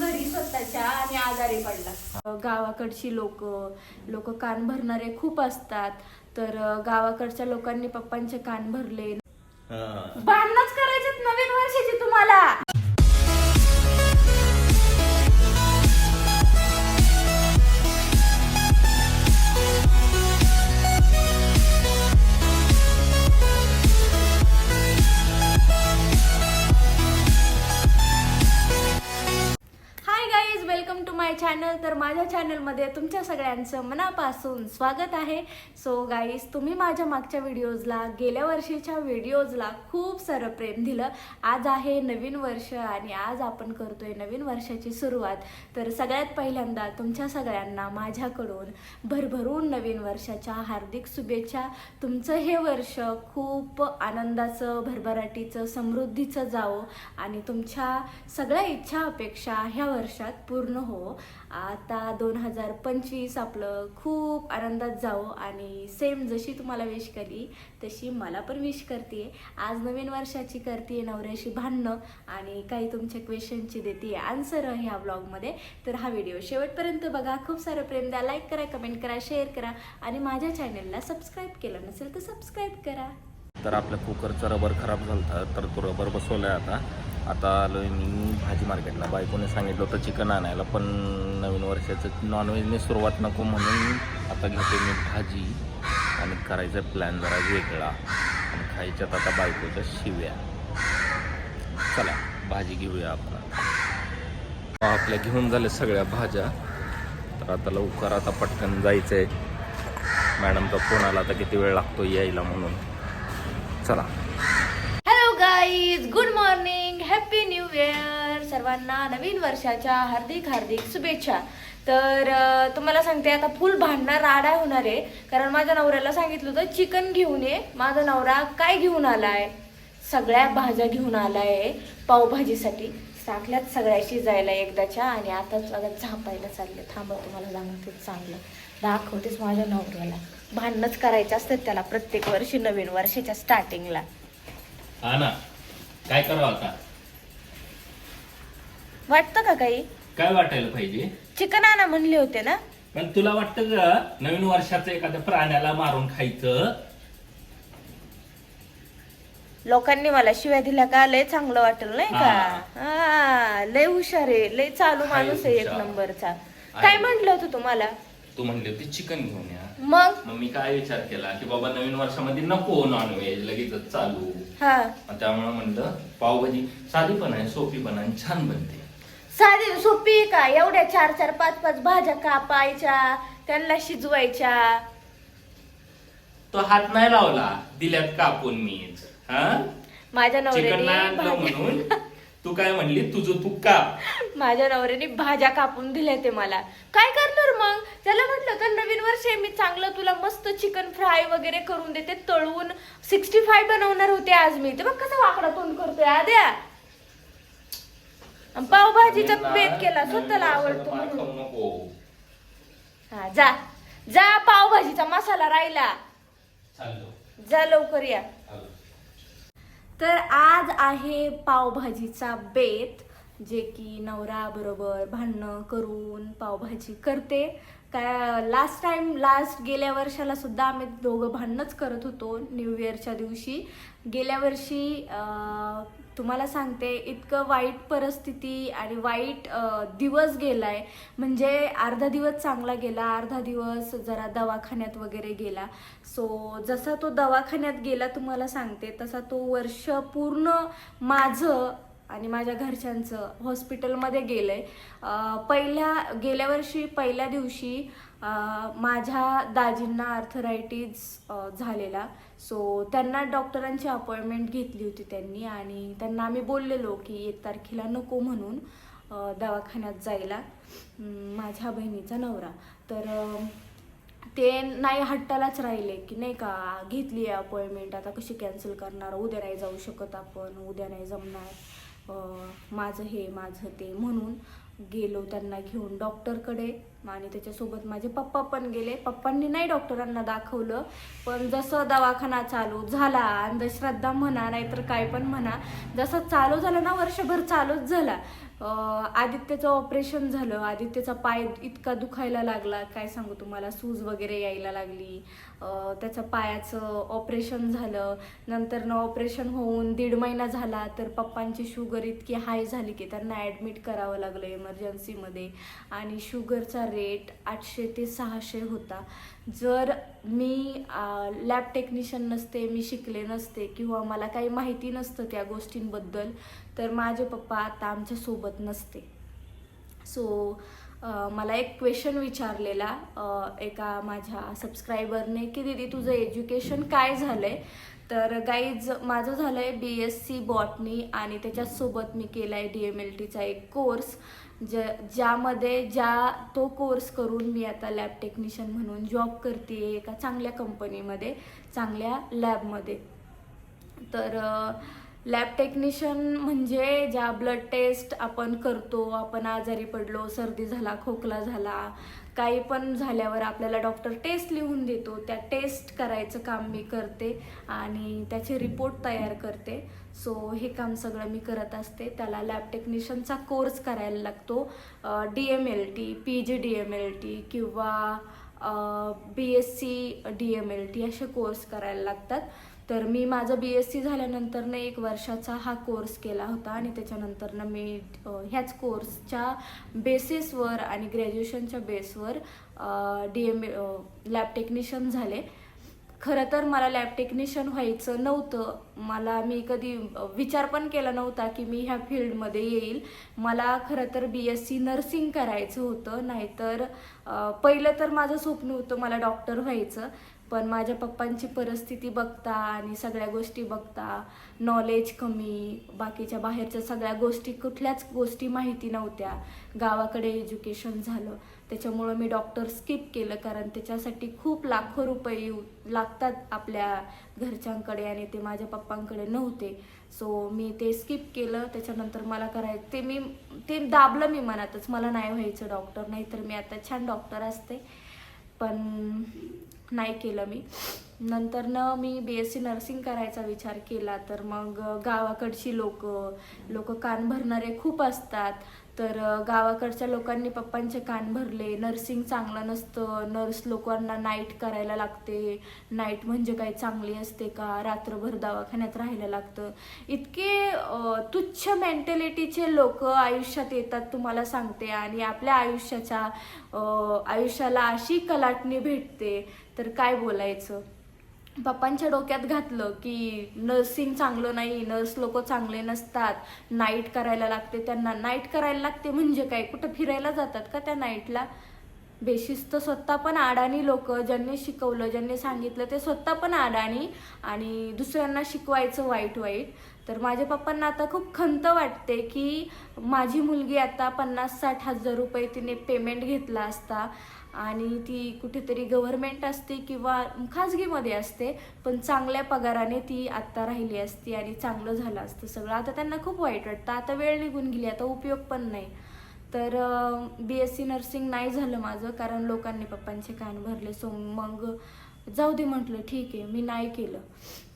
घरी स्वतःच्या आणि आजारी पडला. गावाकडची लोक लोक कान भरणारे खूप असतात. तर गावाकडच्या लोकांनी पप्पांचे कान भरले. भांडणच करायचे नवीन वर्षाची तुम्हाला. Welcome to my channel. तर माझ्या चॅनलमध्ये तुमच्या सगळ्यांचं मनापासून स्वागत आहे. सो गाईज तुम्ही माझ्या मागच्या व्हिडिओजला गेल्या वर्षीच्या व्हिडिओजला खूप सारं प्रेम दिलं. आज आहे नवीन वर्ष आणि आज आपण करतोय नवीन वर्षाची सुरुवात. तर सगळ्यात पहिल्यांदा तुमच्या सगळ्यांना माझ्याकडून भरभरून नवीन वर्षाच्या हार्दिक शुभेच्छा. तुमचं हे वर्ष खूप आनंदाचं भरभराटीचं समृद्धीचं जावो. आणि तुमच्या सगळ्या इच्छा अपेक्षा ह्या वर्षात पूर्ण हो. आता दोन हजार पंचवीस आपलं खूप आनंदात जावो आणि सेम जशी तुम्हाला विश केली तशी मला पण विश करते आज नवीन वर्षाची करते नवऱ्याशी भांडणं आणि काही तुमच्या क्वेश्चनची देते आन्सर ह्या ब्लॉगमध्ये तर हा व्हिडिओ शेवटपर्यंत बघा. खूप सारं प्रेम द्या. लाईक करा कमेंट करा शेअर करा आणि माझ्या चॅनलला सबस्क्राईब केलं नसेल तर सबस्क्राईब करा. तर आपल्या कुकरचा रबर खराब झाला तर तो रबर बसवलाय आता. आता आलोय मी भाजी मार्केटला. बायकोने सांगितलं होतं चिकन आणायला पण नवीन वर्षाचं नॉनव्हेजने सुरुवात नको म्हणून आता घेते मी भाजी आणि करायचा प्लॅन जरा वेगळा आणि खायच्यात आता बायकोच्या शिव्या. चला भाजी घेऊया आपण. आपल्या घेऊन झाल्या सगळ्या भाज्या. तर आता लवकर आता पटकन जायचं आहे मॅडमचा फोन आला आता किती वेळ लागतो यायला म्हणून. चला. हॅलो गाईज गुड हॅपी सर्वांना नवीन वर्षाच्या हार्दिक हार्दिक शुभेच्छा. तर तुम्हाला सांगते आता फुल भांडणं राडा होणार आहे. कारण माझ्या नवऱ्याला सांगितलं होतं चिकन घेऊन ये. माझा नवरा काय घेऊन आला आहे सगळ्या भाज्या घेऊन आलाय पावभाजीसाठी. टाकल्यात सगळ्या शिजायला एकदाच्या आणि आताच आता झापायला चालले. थांबा तुम्हाला सांगते चांगलं. दाखवतेच माझ्या नवऱ्याला. भांडणच करायचं असतं त्याला प्रत्येक वर्षी नवीन वर्षाच्या स्टार्टिंगला हा ना. काय करावं आता? वाटतं का काही? काय वाटायला पाहिजे? चिकन आणा म्हणले होते ना? पण तुला वाटतं का नवीन वर्षाचं एखाद्या प्राण्याला मारून खायचं? लोकांनी मला शिव्या दिल्या का? लय चांगलं वाटेल नाही का? हा. लय हुशार आहे. लय चालू माणूस आहे एक हुशार. नंबरचा. काय म्हंटल होतं तुम्हाला? तू म्हणली होती चिकन घेऊन या. मग? मग मी काय विचार केला की बाबा नवीन वर्षामध्ये नको नॉनव्हेज लगेचच चालू. हा. मग त्यामुळे म्हणलं पावभाजी साधी पण आहे सोपी पण आहे आणि छान बनते. साधी सोपी का? एवढ्या चार चार पाच पाच भाज्या कापायच्या त्यांना शिजवायच्या. तो हात नाही लावला दिल्यात कापून हा? माझ्या चिकन नाही नवऱ्याने आणलं भाज्या- म्हणून? तू काय म्हणली? तुझं तू का माझ्या नवऱ्याने भाज्या कापून दिल्या ते मला. काय करणार मग? त्याला म्हटलं तर नवीन वर्ष आहे मी चांगलं तुला मस्त चिकन फ्राय वगैरे करून देते तळून सिक्स्टी फाय बनवणार होते आज मी. ते बघ कसा वाकडा तोंड करतोय आद्या. आणि पावभाजीचा बेत केला स्वतःला आवडतो म्हणून. नको. हा जा. जा पावभाजीचा मसाला राहिला. जा लवकर या. तर आज आहे पावभाजीचा बेत. जे की नवरा बरोबर भांडणं करून पावभाजी करते. काय लास्ट टाइम लास्ट गेल्या वर्षाला सुद्धा आम्ही दोघं भांडणंच करत होतो न्यू इयरच्या दिवशी. गेल्या वर्षी तुम्हाला सांगते इतकं वाईट परिस्थिती आणि वाईट दिवस दिवस गेलाय. म्हणजे अर्धा दिवस चांगला गेला अर्धा दिवस जरा दवाखान्यात वगैरे गेला. सो जसा तो दवाखान्यात गेला तुम्हाला सांगते तसा तो वर्ष पूर्ण माझं आणि माझ्या घरच्यांचं हॉस्पिटलमध्ये गेलं आहे पहिल्या गेल्या वर्षी पहिल्या दिवशी माझ्या दाजींना आर्थरायटीज झालेला. सो त्यांना डॉक्टरांची अपॉइंटमेंट घेतली होती त्यांनी आणि त्यांना आम्ही बोललेलो की एक तारखेला नको म्हणून दवाखान्यात जायला. माझ्या बहिणीचा नवरा. तर ते नाही हट्टालाच राहिले की नाही का घेतली आहे अपॉइंटमेंट आता कशी कॅन्सल करणार? उद्या नाही जाऊ शकत आपण उद्या नाही जमणार. माझं हे माझं ते म्हणून गेलो त्यांना घेऊन डॉक्टरकडे. आणि त्याच्यासोबत माझे पप्पा पण गेले. पप्पांनी नाही डॉक्टरांना दाखवलं. पण जसं दवाखाना चालू झाला अंधश्रद्धा म्हणा नाहीतर काय पण म्हणा जसं चालू झालं ना वर्षभर चालूच झाला. आदित्यचं ऑपरेशन झालं. आदित्यचा पाय इतका दुखायला लागला. काय सांगू तुम्हाला? सूज वगैरे यायला लागली. त्याचं पायाचं ऑपरेशन झालं. नंतर न ऑपरेशन होऊन दीड महिना झाला तर पप्पांची शुगर इतकी हाय झाली की त्यांना ॲडमिट करावं लागलं इमर्जन्सीमध्ये आणि शुगरचा रेट आठशे ते सहाशे होता. जर मी लॅब टेक्निशियन नसते मी शिकले नसते किंवा मला काही माहिती नसतं त्या गोष्टींबद्दल तर माझे पप्पा आता आमच्यासोबत नसते. सो मला एक क्वेश्चन विचारलेला एका माझ्या सबस्क्रायबरने की दीदी तुझं एज्युकेशन काय झालंय? तर गाईज माझं झालंय बी एस सी बॉटनी आणि त्याच्यासोबत मी केला आहे डी एम एल टीचा एक कोर्स ज ज्यामध्ये ज्या तो कोर्स करून मी आता लॅब टेक्निशियन म्हणून जॉब करते एका चांगल्या कंपनीमध्ये चांगल्या लॅबमध्ये तर लॅब टेक्निशियन म्हणजे ज्या ब्लड टेस्ट आपण करतो आपण आजारी पडलो सर्दी झाला खोकला झाला काही पण झाल्यावर आपल्याला डॉक्टर टेस्ट लिहून देतो. त्या टेस्ट करायचं काम मी करते आणि त्याचे रिपोर्ट तयार करते. सो हे काम सगळं मी करत असते. त्याला लॅब टेक्निशियनचा कोर्स करायला लागतो. D M L T P G D M L T किंवा B S C D M L T असे कोर्स करायला लागतात. तर मी माझं बी एस सी झाल्यानंतरनं एक वर्षाचा हा कोर्स केला होता आणि त्याच्यानंतरनं मी ह्याच कोर्सच्या बेसिसवर आणि ग्रॅज्युएशनच्या बेसवर डी एम लॅब टेक्निशियन झाले. खरं तर मला लॅब टेक्निशियन व्हायचं नव्हतं. मला मी कधी विचार पण केला नव्हता की मी ह्या फील्डमध्ये येईल. मला खरं तर बी एस सी नर्सिंग करायचं होतं. नाहीतर पहिलं तर माझं स्वप्न होतं मला डॉक्टर व्हायचं. पण माझ्या पप्पांची परिस्थिती बघता आणि सगळ्या गोष्टी बघता नॉलेज कमी बाकीच्या बाहेरच्या सगळ्या गोष्टी कुठल्याच गोष्टी माहिती नव्हत्या. गावाकडे एज्युकेशन झालं त्याच्यामुळं मी डॉक्टर स्किप केलं कारण त्याच्यासाठी खूप लाखो रुपये लागतात आपल्या घरच्यांकडे आणि ते माझ्या पप्पांकडे नव्हते. सो मी ते स्किप केलं त्याच्यानंतर मला करायचं ते मी ते दाबलं मी मनातच. मला नाही व्हायचं डॉक्टर नाही तर मी आता छान डॉक्टर असते. पण नाही केलं मी. नंतरनं मी बी एस सी नर्सिंग करायचा विचार केला तर मग गावाकडची लोक लोक कान भरणारे खूप असतात. तर गावाकडच्या लोकांनी पप्पांचे कान भरले. नर्सिंग चांगलं नसतं. नर्स लोकांना नाईट करायला लागते. नाईट म्हणजे काय? चांगली असते का? रात्रभर दवाखान्यात राहायला लागतं. इतके तुच्छ मेंटॅलिटीचे लोक आयुष्यात येतात तुम्हाला सांगते. आणि आपल्या आयुष्याच्या आयुष्याला अशी कलाटणी भेटते. तर काय बोलायचं? पप्पांच्या डोक्यात घातलं की नर्सिंग चांगलं नाही नर्स लोक चांगले नसतात नाईट करायला लागते त्यांना. नाईट करायला लागते म्हणजे काय? कुठं फिरायला जातात का त्या नाईटला? बेशिस्त स्वतः पण अडाणी लोक ज्यांनी शिकवलं ज्यांनी सांगितलं ते स्वतः पण अडाणी आणि दुसऱ्यांना शिकवायचं वाईट वाईट. तर माझ्या पप्पांना आता खूप खंत वाटते की माझी मुलगी आता पन्नास साठ हजार रुपये तिने पेमेंट घेतला असता. आणि ती कुठेतरी गव्हर्मेंट असते किंवा खाजगीमध्ये असते पण चांगल्या पगाराने ती आत्ता राहिली असती आणि चांगलं झालं असतं. सगळं आता त्यांना खूप वाईट वाटतं. आता वेळ निघून गेली आता उपयोग पण नाही. तर बी एस सी नर्सिंग नाही झालं माझं कारण लोकांनी पप्पांचे कान भरले. सो मग जाऊ दे म्हटलं ठीक आहे मी नाही केलं.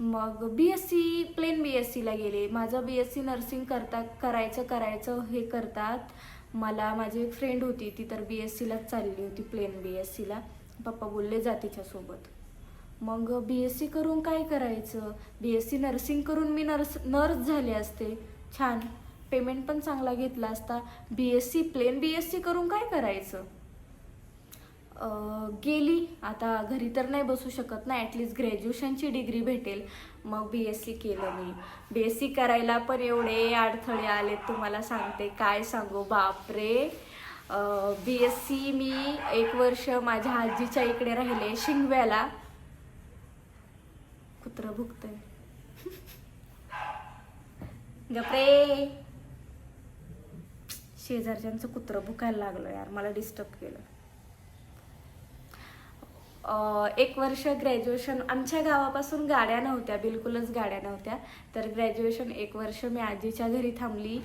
मग B S C plain B S सीला गेले. माझं बी एस सी नर्सिंग करता करायचं करायचं हे करतात. मला माझी एक फ्रेंड होती ती तर बी एस सीलाच चालली होती प्लेन बी एस सीला पप्पा बोलले जा तिच्यासोबत मग बी एस सी करून काय करायचं? बी एस सी नर्सिंग करून मी नर्स नर्स झाले असते. छान. पेमेंट पण चांगला घेतला असता. B S C plain B S C करून काय करायचं? गेली. आता घरी तर नाही बसू शकत ना. ॲटलिस्ट ग्रॅज्युएशनची डिग्री भेटेल. मग बी एस सी केलं मी. बी एस सी करायला पण एवढे अडथळे आले तुम्हाला सांगते. काय सांगू? बापरे. बी एस सी मी एक वर्ष माझ्या आजीच्या इकडे राहिले शिंगव्याला. कुत्र भुकतंय. गपरे. शेजारच्यांचं कुत्रं भुकायला लागलं यार. मला डिस्टर्ब केलं. एक वर्ष ग्रॅज्युएशन आमच्या गावापासून गाड्या नव्हत्या बिलकुलच गाड्या नव्हत्या. तर ग्रॅज्युएशन एक वर्ष मी आजीच्या घरी थांबली.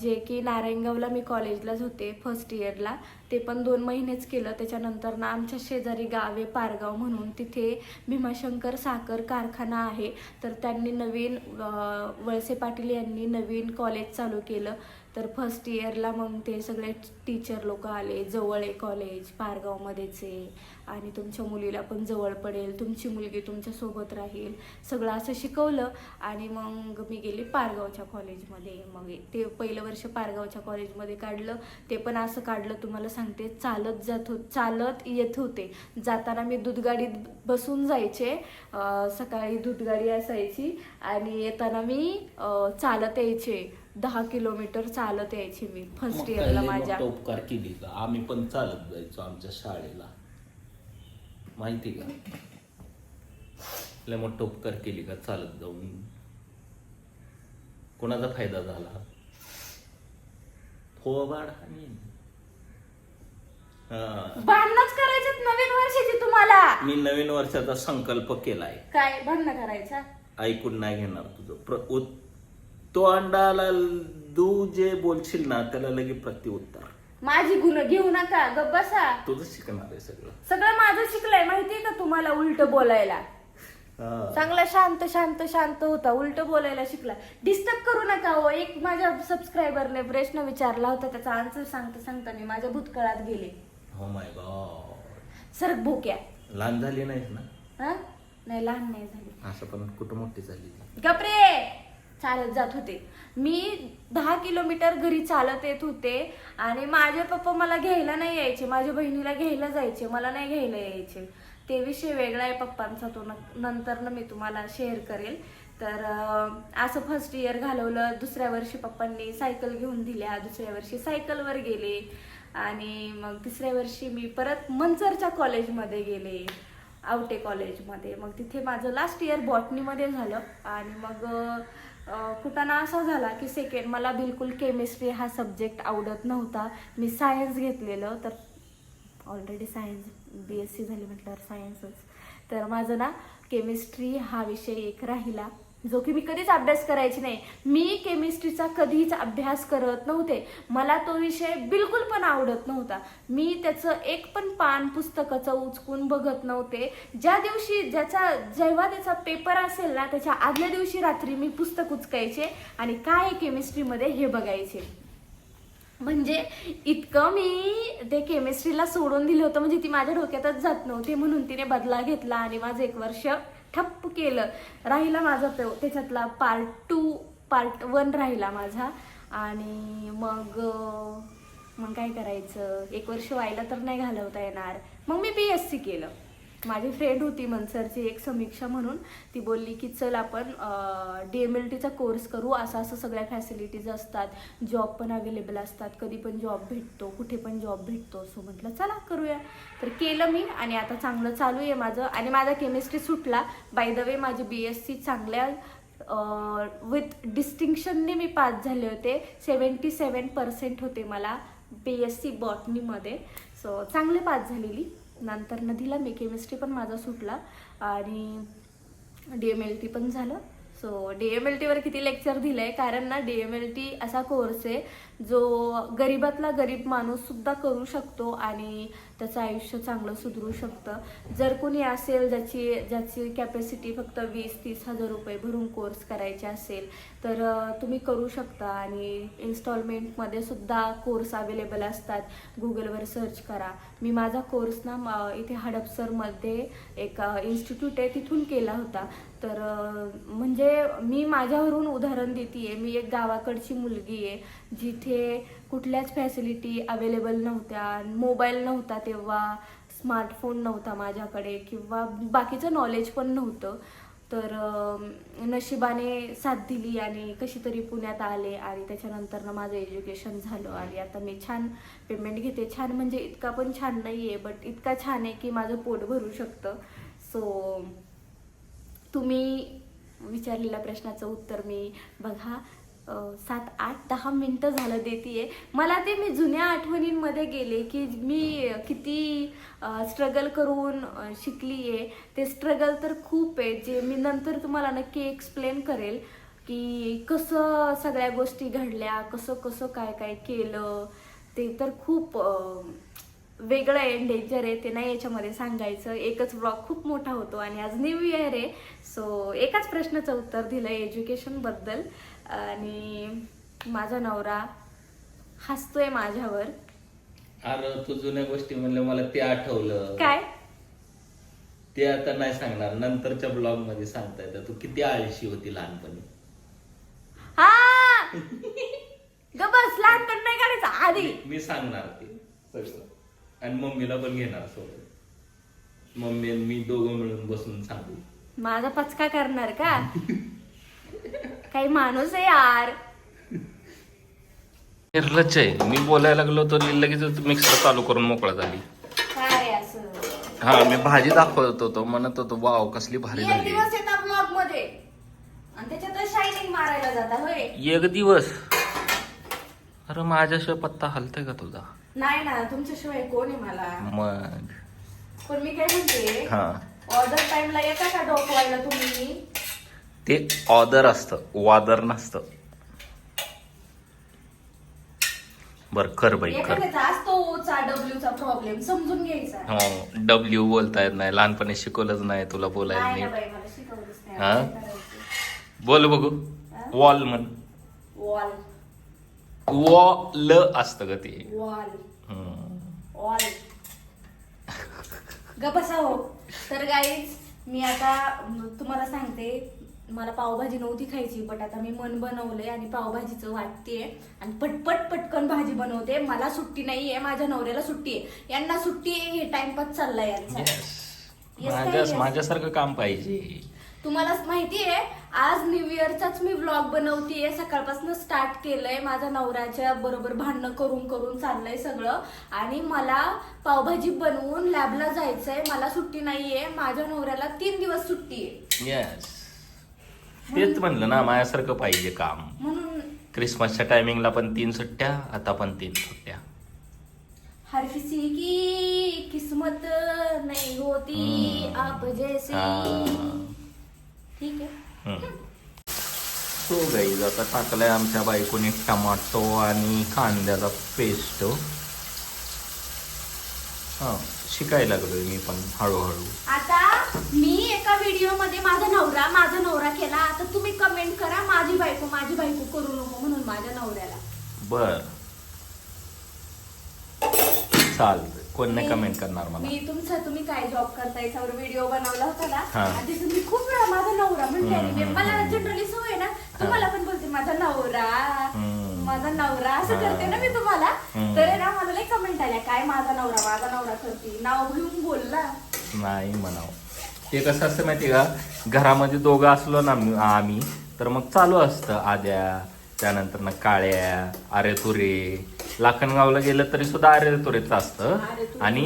जे की नारायणगावला मी कॉलेजलाच होते फर्स्ट इयरला ते पण दोन महिनेच केलं. त्याच्यानंतर ना आमच्या शेजारी गावे पारगाव म्हणून. तिथे भीमाशंकर साखर कारखाना आहे. तर त्यांनी नवीन वळसे पाटील यांनी नवीन कॉलेज चालू केलं. तर फर्स्ट इयरला मग ते सगळे टीचर लोक आले जवळ आहे कॉलेज पारगावमध्येच. आहे आणि तुमच्या मुलीला पण जवळ पडेल तुमची मुलगी तुमच्यासोबत राहील. सगळं असं शिकवलं आणि मग मी गेली पारगावच्या कॉलेजमध्ये मग ते पहिलं वर्ष पारगावच्या कॉलेजमध्ये काढलं. ते पण असं काढलं तुम्हाला सांगते चालत जात हो चालत येत होते. जाताना मी दूधगाडीत बसून जायचे. सकाळी दूधगाडी असायची आणि येताना मी चालत यायचे. दहा किलोमीटर चालत यायची मी फर्स्ट मग इयरला काय लय माझ्या. मोठा उपकार केली का? आम्ही पण चालत जायचो आमच्या शाळेला. माहिती का? लय मोठा उपकार केली का चालत जाऊन? कोणाचा फायदा झाला? फोबाड. हा. भांडणच करायचं नवीन वर्षाची तुम्हाला. मी नवीन वर्षाचा संकल्प केलाय. काय भांडणं करायचा? ऐकून नाही घेणार तुझं. प्र उत- तो अंडाला तू जे बोलशील ना त्याला लगे प्रत्युत्तर. माझी गुण घेऊ नका गप्प बसा. तुझं शिकणार आहे सगळं. सगळं माझं शिकलंय माहितीये का तुम्हाला उलट बोलायला? हा. चांगला शांत शांत शांत होता उलट बोलायला शिकला. डिस्टर्ब करू नका हो एक माझ्या सबस्क्रायबरने प्रश्न विचारला होता त्याचा आन्सर सांगता सांगता मी माझ्या भूतकाळात गेले. हो माय गॉड सरक भोक्या. लहान झाली नाहीस ना? हा? नाही लहान नाही झाली. असं पण कुठं मोठी झाली ती. गपरे चालत जात होते. मी दहा किलोमीटर घरी चालत येत होते आणि माझे पप्पा मला घ्यायला नाही यायचे माझ्या बहिणीला घ्यायला जायचे मला नाही घ्यायला यायचे. ते विषय वेगळा आहे पप्पांचा तो न- नंतर ना मी तुम्हाला शेअर करेल. तर असं फर्स्ट इयर घालवलं दुसऱ्या वर्षी पप्पांनी सायकल घेऊन दिल्या दुसऱ्या वर्षी सायकलवर गेले आणि मग तिसऱ्या वर्षी मी परत मंचरच्या कॉलेजमध्ये गेले आवटे कॉलेजमध्ये मग तिथे माझं लास्ट इयर बॉटनीमध्ये झालं आणि मग कुटाणा असा झाला की सेकंड मला बिलकुल केमिस्ट्री हा सब्जेक्ट आवडत नव्हता. मी सायन्स घेतलेलं तर already science B S C झाली म्हटल्यावर सायन्सच तर माझं ना केमिस्ट्री हा विषय एक राहिला. जो की मी कधीच अभ्यास करायची नाही. मी केमिस्ट्रीचा कधीच अभ्यास करत नव्हते. मला तो विषय बिलकुल पण आवडत नव्हता. मी त्याचं एक पण पान पुस्तकाचं उचकून बघत नव्हते. ज्या दिवशी ज्याचा जेव्हा त्याचा पेपर असेल ना त्याच्या आदल्या दिवशी रात्री मी पुस्तक उचकायचे आणि काय आहे केमिस्ट्रीमध्ये हे बघायचे. म्हणजे इतकं मी ते केमिस्ट्रीला सोडून दिलं होतं. म्हणजे ती माझ्या डोक्यातच जात नव्हती म्हणून तिने बदला घेतला आणि माझं एक वर्ष ठप्प केलं. राहिला माझा तो त्याच्यातला पार्ट टू पार्ट वन राहिला माझा. आणि मग मग काय करायचं? एक वर्ष व्हायला तर नाही घालवता येणार. मग मी बी एस सी केलं. माझी फ्रेंड होती मनसरची एक समीक्षा म्हणून. ती बोलली की चल आपण डी एम एल टीचा कोर्स करू. असं असं सगळ्या फॅसिलिटीज असतात. जॉब पण अवेलेबल असतात. कधी पण जॉब भेटतो. कुठे पण जॉब भेटतो. सो म्हटलं चला करूया. तर केलं मी आणि आता चांगलं चालू आहे माझं. आणि माझा केमिस्ट्री सुटला. बाय द वे माझी बी एस सी चांगल्या विथ डिस्टिंक्शनने मी पास झाले होते. सेवन्टी सेवन पर्सेंट होते मला बी एस सी बॉटनीमध्ये सो चांगले पास झालेली. नंतर नदीला दिला मी केमिस्ट्री पण माझा सुटला आणि डी एम एल टी पण झालं. सो डी एम एल टीवर किती लेक्चर दिलं आहे कारण ना डी एम एल टी असा कोर्स आहे जो गरीबातला गरीब माणूससुद्धा करू शकतो आणि त्याचं आयुष्य चांगलं सुधरू शकतं. जर कोणी असेल ज्याची ज्याची कॅपॅसिटी फक्त वीस तीस हजार रुपये भरून कोर्स करायचे असेल तर तुम्ही करू शकता आणि इन्स्टॉलमेंटमध्ये सुद्धा कोर्स अवेलेबल असतात. गुगलवर सर्च करा. मी माझा कोर्स ना इथे हडपसरमध्ये एक इन्स्टिट्यूट आहे तिथून केला होता. तर म्हणजे मी माझ्यावरून उदाहरण देते मी एक गावाकडची मुलगी आहे जिथे कुठल्याच फॅसिलिटी अवेलेबल नव्हत्या मोबाईल नव्हता तेव्हा स्मार्टफोन नव्हता माझ्याकडे किंवा बाकीचं नॉलेज पण नव्हतं. तर नशिबाने साथ दिली आणि कशी तरी पुण्यात आले आणि त्याच्यानंतरनं माझं एज्युकेशन झालं आणि आता मी छान पेमेंट घेते. छान म्हणजे इतका पण छान नाही आहे बट इतका छान आहे की माझं पोट भरू शकतं. सो तुम्ही विचारलेल्या प्रश्नाचं उत्तर मी बघा. सात आठ दहा मिनटं झालं देते मला ते मी जुन्या आठवणींमध्ये गेले की मी किती स्ट्रगल करून शिकली आहे ते स्ट्रगल तर खूप आहे जे मी नंतर तुम्हाला नक्की एक्सप्लेन करेल की कसं सगळ्या गोष्टी घडल्या कसं कसं काय काय केलं. ते तर खूप वेगळं आहे डेंजर आहे ते नाही याच्यामध्ये सांगायचं. एकच ब्लॉग खूप मोठा होतो आणि आज न्यू इयर आहे. सो एकाच प्रश्नाचं उत्तर दिलं एज्युकेशनबद्दल आणि माझा नवरा हसतोय माझ्यावर. अरे तू जुन्या गोष्टी म्हणलं मला ते आठवलं. काय? ते आता नाही सांगणार. नंतरच्या ब्लॉगमध्ये सांगता येतं. तू किती आळशी होती लहानपणी. हा! ग बस लहानपण नाही काढायचं आधी. मी सांगणार ते सगळं. आणि मम्मीला पण घेणार सोबत. मम्मी आणि मी दोघं मिळून बसून सांगू. माझा पचका करणार का? काही माणूस आहे यार. निर्लज्ज आहे. मी बोलायला लागलो तर लगेच मिक्सर चालू करून मोकळा झाली. काय असं? हा मी भाजी दाखवत होतो. म्हणत होतो वाव कसली भारी एक झाली. दिवस येतात ब्लॉगमध्ये आणि त्याच्यात शायनिंग मारायला जाता होय. एक दिवस? अरे माझ्याशिवाय पत्ता हलतोय का तुझा? नाही ना तुमच्याशिवाय कोण आहे मला? मग? पण मी काय म्हणते हा. ऑर्डर टाइमला येता का डोकवायला तुम्ही? ते ऑदर असतं. वादर नसतं. बर कर बाई कर. प्रॉब्लेम समजून घ्यायचा हो डब्ल्यू बोलता येत नाही. लहानपणी शिकवलंच नाही तुला बोलायला नाही हा? बोल बघू. वॉल म्हण. वॉल वॉल असतं ग ते. वॉल ग बसा हो. तर गाईज मी आता तुम्हाला सांगते मला पावभाजी नव्हती खायची बट आता मी मन बनवलंय आणि पावभाजीचं वाटतेय. आणि पटपट पटकन भाजी बनवते. मला सुट्टी नाहीये माझ्या नवऱ्याला सुट्टी आहे. यांना सुट्टी आहे हे टाइमपास चाललाय यांचा. Yes. Yes, माझ्या yes? माझ्यासारखं काम पाहिजे. तुम्हाला माहितीये आज न्यू इयरचाच मी व्लॉग बनवतीये. सकाळपासून स्टार्ट केलंय. माझ्या नवऱ्याच्या बरोबर भांडणं करून करून चाललंय सगळं. आणि मला पावभाजी बनवून लॅबला जायचंय. मला सुट्टी नाहीये. माझ्या नवऱ्याला तीन दिवस सुट्टी आहे. येस तेच म्हणलं ना माझ्यासारखं पाहिजे काम. म्हणून क्रिसमसच्या टायमिंगला पण तीन सुट्ट्या आता पण तीन सुट्ट्या. हर किसी की किस्मत नहीं होती हम्म. आप जैसे. हा. ठीक सो गाईज आता टाकलाय आमच्या बायकोने टमाटो आणि कांद्याचा पेस्ट हा शिकायला लागलोय मी पण हळूहळू. आता मी एका व्हिडिओमध्ये माझा माझा नवरा केला आता तुम्ही कमेंट करा माझी बायको माझी बायको करू नको म्हणून माझ्या नवऱ्याला बर चालतंय कोण नाही मी- कमेंट करणार मला मी तुमचं तुम्ही काय जॉब करता याच्यावर व्हिडिओ बनवला होता ना हा. तिथून मी खूप वेळा माझा नवरा म्हणते आणि मी- मला. जनरली सवय ना तुम्हाला पण बोलते माझा नवरा हम्म. माझा नवरा असं. करते ना मी तुम्हाला हम्म. तर आहे ना मला लई कमेंट आल्या काय माझा नवरा माझा नवरा करते नाव घेऊन बोलला नाही म्हणावं ते कसं असतं माहिती का? घरामध्ये दोघं असलो ना आम्ही तर मग चालू असतं. आद्या त्यानंतर ना काळ्या अरे तुरे लाखनगावला गेलं तरी सुद्धा अरे तुरेच असतं आणि.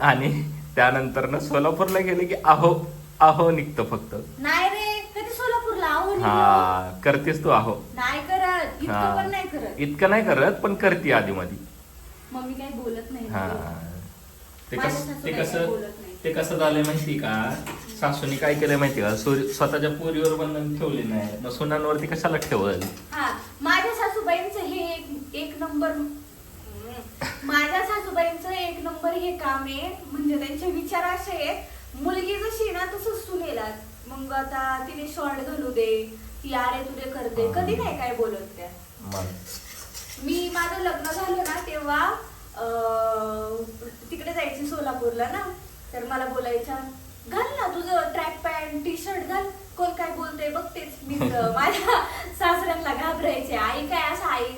आणि त्यानंतर ना सोलापूरला गेले की अहो अहो निघतं फक्त. नाही रे कधी सोलापूरला? आहो नि हा करतेस तू अहो. नाही करत. इतकं हा. पण नाही करत. इतकं नाही करत पण करते आधी मध्ये मम्मी काही बोलत नाही. हा. ते कसं ते कसं. ते कसं झालंय माहिती का? सासूने काय केलंय माहिती का? स्वतःच्या पोरीवर बंधन ठेवले नाही. मग सुनांवरती कशाला ठेवल? हा माझ्या सासूबाईंचं हे एक एक नंबर माझ्या सासूबाईंचं एक नंबर हे काम आहे. म्हणजे त्यांचे विचार असे आहेत मुलगी जशी आहे ना तसंच सुनेला मग आता तिने शॉर्ट घालू दे. ती आरे तुझे करते. कधी नाही काय बोलत त्या. मग? मी माझं लग्न झालं ना तेव्हा अं, तिकडे जायची सोलापूरला ना. तर मला बोलायच्या घाल ना तुझं ट्रॅक पॅन्ट टी शर्ट घाल. कोण काय बोलतंय बघतेच. मी माझ्या सासऱ्यांना घाबरायचे. आई काय असं आई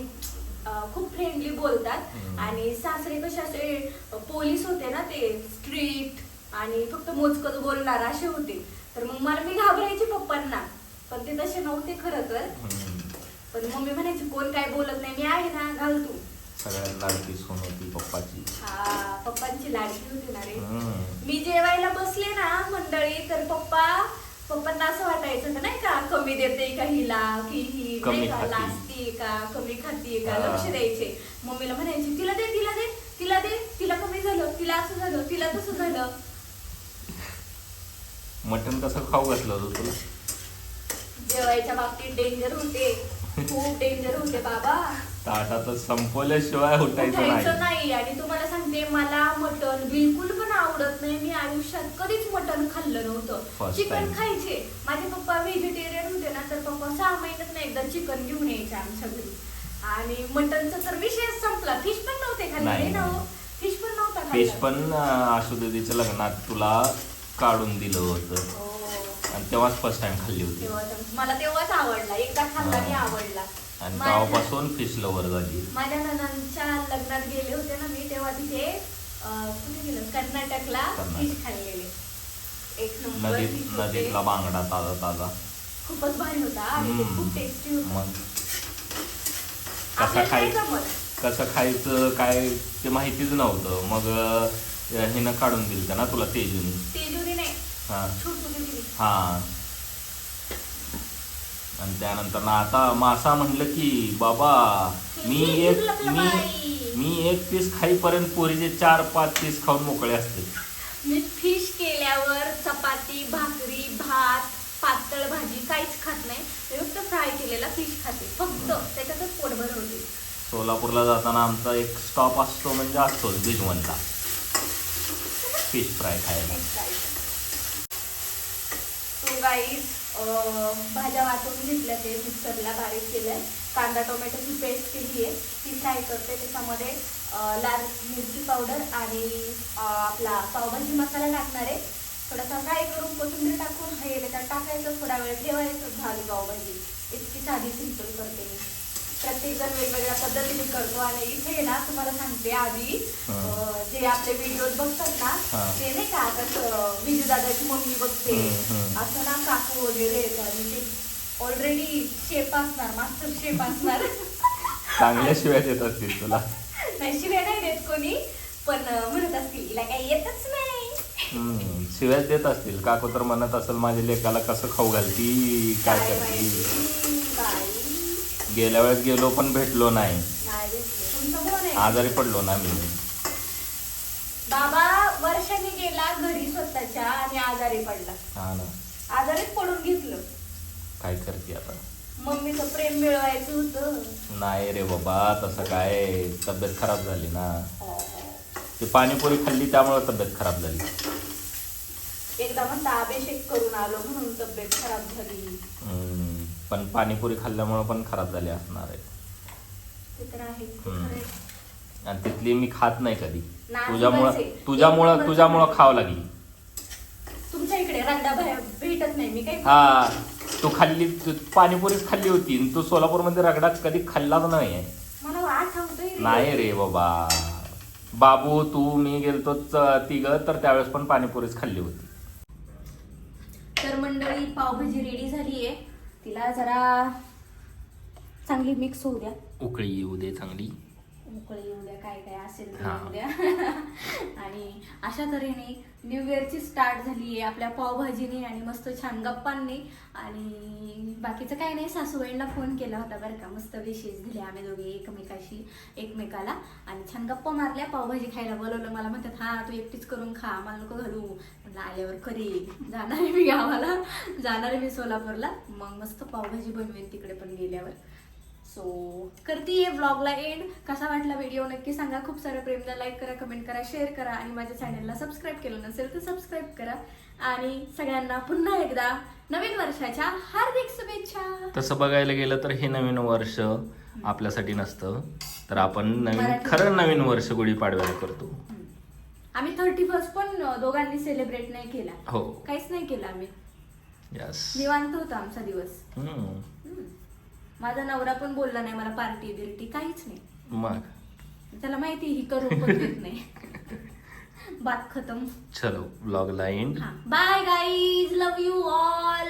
खूप फ्रेंडली बोलतात. आणि सासरे कसे असे पोलीस होते ना ते स्ट्रिक्ट आणि फक्त मोजकच बोलणार असे होते. तर मग मला मी घाबरायची पप्पांना. पण ते तसे नव्हते खरं तर. पण मम्मी म्हणायची कोण काय बोलत नाही मी आहे ना घाल तू. सगळ्यात लाडकी सून होती पप्पाची. हा पप्पांची लाडकी होती ना रे. मी जेवायला बसले ना मंडळी तर पप्पा पप्पांना असं वाटायचं होतं नाही का कमी देते का हिला की ही कमी नाही का खाती. लाजते खातीये का कमी खातीये का हा. लक्ष द्यायचे. मम्मीला म्हणायचे तिला दे तिला दे तिला दे तिला कमी झालं तिला असं झालं तिला तसं झालं. मटण कसं खाऊ घातलं होतं तुला? जेवायच्या बाबतीत डेंजर होते. खूप डेंजर होते बाबा. ताटात संपवल्याशिवाय उठायचं उठायचं नाही. नाही आणि तुम्हाला सांगते मला मटण बिलकुल पण आवडत नाही. मी आयुष्यात कधीच मटण खाल्लं नव्हतं. First chicken time. खायचे. माझे पप्पा व्हेजिटेरियन होते ना तर पप्पा सहा महिन्यात नाही एकदा चिकन घेऊन यायचे आमच्या घरी. आणि मटनचा तर विषयच संपला. फिश पण नव्हते खाल्ले नाही, ना नाही. फिश पण नव्हता फिश खाल्ला. पण अं, आशुदीच्या लग्नात तुला काढून दिलं होतं. हो. आणि तेव्हाच फर्स्ट टाइम खाल्ली होती. मला तेव्हाच आवडला. एकदा खाल्ला आवडला. आणि तेव्हापासून फिश लवर झाली माझ्या ननांच्या लग्नात गेले होते ना मी तेव्हा तिथे अं, कुठे गेलो? कर्नाटकला कर्नाटक. फिश खाल्लेले. एक नंबर नदीत. नदीतला बांगडा ताजा ताजा. खूपच भारी होता. आणि ते हम्म. खूप टेस्टी होता. मग कसं आपल्याला खाय नाही जमत. कसं खायचं काय ते माहितीच नव्हतं. मग अं, हिनं काढून दिलं ना तुला तेजून? तेजुरी नाही. हा. छोटू दिली हा. आणि त्यानंतर ना आता मासा म्हणलं की बाबा मी एक मी मी एक पीस खाईपर्यंत पोरीचे चार पाच पीस खाऊन मोकळे असते. मी फिश केल्यावर चपाती भाकरी भात पातळ भाजी काहीच खात नाही. मी फक्त फ्राय केलेला फिश खाते. फक्त. त्याच्यातच पोट भरवते सोलापूरला जाताना आमचा एक स्टॉप असतो म्हणजे असतोच भिजवणला फिश फ्राय खायला. तो गाईज भाज्या वाटून घेतल्या ते मिक्सरला बारीक केलंय. कांदा टोमॅटोची पेस्ट केली आहे. ती फ्राय करते. त्याच्यामध्ये लाल मिरची पावडर आणि आपला पावभाजी मसाला टाकणार आहे. थोडासा फ्राय करून कोथिंबीर टाकून हे त्याच्यात टाकायचं. थोडा वेळ ठेवायचं. झाली पावभाजी. इतकी साधी सिंपल करते मी. प्रत्येक जण वेगवेगळ्या पद्धतीने करतो आणि इथे ना तुम्हाला सांगते आधी. अं, जे आपले व्हिडिओ बघतात ना. ते नाही का कसं विजू दादाची मम्मी बघते हम्म, हम्म. असं ना काकू वगैरे आहेत आणि ते ऑलरेडी शेप असणार मास्टर शेप असणार चांगल्या शिवाय देत असतील तुला नाही शिवाय नाही देत कोणी पण अं, म्हणत असतील हिला काही येतच नाही हम्म, शिव्याच देत असतील काकू तर म्हणत असेल माझ्या लेकाला कसं खाऊ घालती काय काय करती माहिती. गेल्या वेळेस गेलो पण भेटलो नाही. आजारी पडलो ना मी. बाबा वर्षाने गेला घरी स्वतःच्या आणि आजारी पडला. हा ना. आजारीच पडून घेतलं. काय करते आता? मम्मीचं प्रेम मिळवायचं होतं. नाही रे बाबा तसं काय? तब्येत खराब झाली ना. ते पाणीपुरी खाल्ली त्यामुळे तब्येत खराब झाली. एकदा म्हणता अभिषेक करून आलो म्हणून तब्येत खराब झाली. पण पाणीपुरी खाल्ल्यामुळे पण खराब झाली असणार आहे. हम्म. आणि तिथली मी खात नाही कधी. नाही तुझ्यामुळं. तुझ्यामुळं तुझ्यामुळं खावं लागली. तुमच्या इकडे रंगा बाहेर भेटत नाही मी काही हा तू खाल्ली तू पाणीपुरीच खाल्ली होती आणि तू सोलापूरमध्ये रगडा कधी खाल्लाच नाही मला आठवतोय रे. नाही रे बाबा. बाबू तू मी गेलतो तिघ तर त्यावेळेस पण पाणीपुरीच खाल्ली होती. तर मंडळी पावभाजी रेडी झाली आहे तिला जरा चांगली मिक्स होऊ द्या. उकळी येऊ दे चांगली. उकळी येऊ द्या काय काय असेल ते हा. येऊ द्या. आणि अशा तऱ्हेने न्यू इयरची स्टार्ट झाली आहे आपल्या पावभाजीने आणि मस्त छान गप्पांनी. आणि बाकीचं काही नाही सासूबाईंना फोन केला होता बरं का. मस्त विशेष दिले आम्ही दोघे एकमेकाशी एकमेकाला. आणि छान गप्पा मारल्या. पावभाजी खायला बोलवलं. मला म्हणतात हा तू एकटीच करून खा. मला नको घालू. म्हटलं आल्यावर करी. जाणार आहे मी गावाला. जाणार आहे मी सोलापूरला. मग मस्त पावभाजी बनवेन तिकडे पण गेल्यावर. सो करते ब्लॉगला एंड कसा वाटला व्हिडिओ नक्की सांगा. खूप सारं प्रेम द्या लाईक करा कमेंट करा शेअर करा. आणि माझ्या चॅनलला सबस्क्राईब केलं नसेल तर सबस्क्राईब करा. आणि सगळ्यांना पुन्हा एकदा नवीन वर्षाच्या हार्दिक शुभेच्छा. तसं बघायला गेलं तर हे नवीन वर्ष आपल्यासाठी नसतं. तर आपण नवीन मराठी. खरं नवीन वर्ष गुढीपाडव्याला करतो. आम्ही थर्टी फर्स्ट पण दोघांनी सेलिब्रेट नाही केला. हो. काहीच नाही केलं आम्ही. यस निवांत होता आमचा दिवस. हम्म. माझा नवरा पण बोलला नाही मला पार्टी दिली ती काहीच नाही. मग? त्याला माहिती ही करू पण देत नाही. बात खतम. चलो blog line bye guys love you all